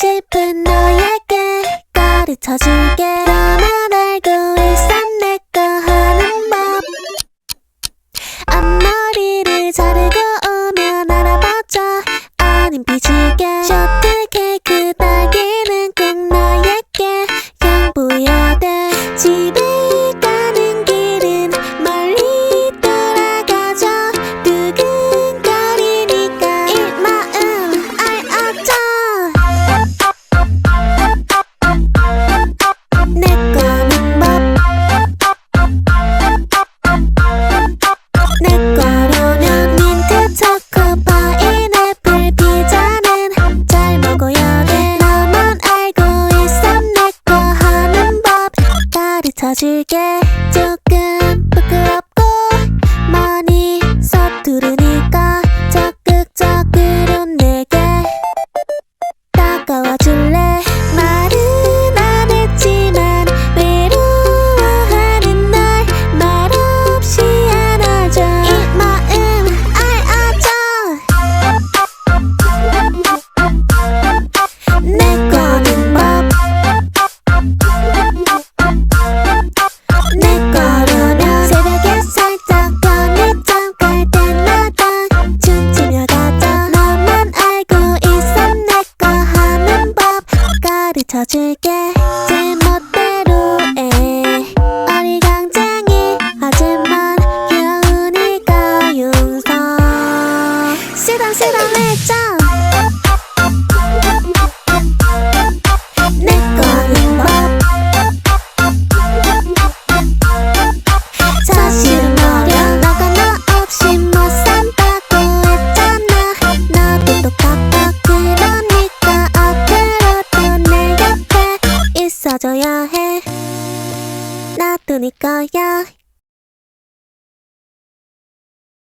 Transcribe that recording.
싶은 너에게 가르쳐줄게. 너만 알고 일삼 내꺼 하는 법. 앞머리를 자르고 오면 알아봐줘. 아님 비지 가르쳐줄게. 조금 부끄러워. 고쳐줄게. 제 멋대로 해. 어리광장이 하지만 여우니까 용서. 시당 시당해. 찾아두니 거야.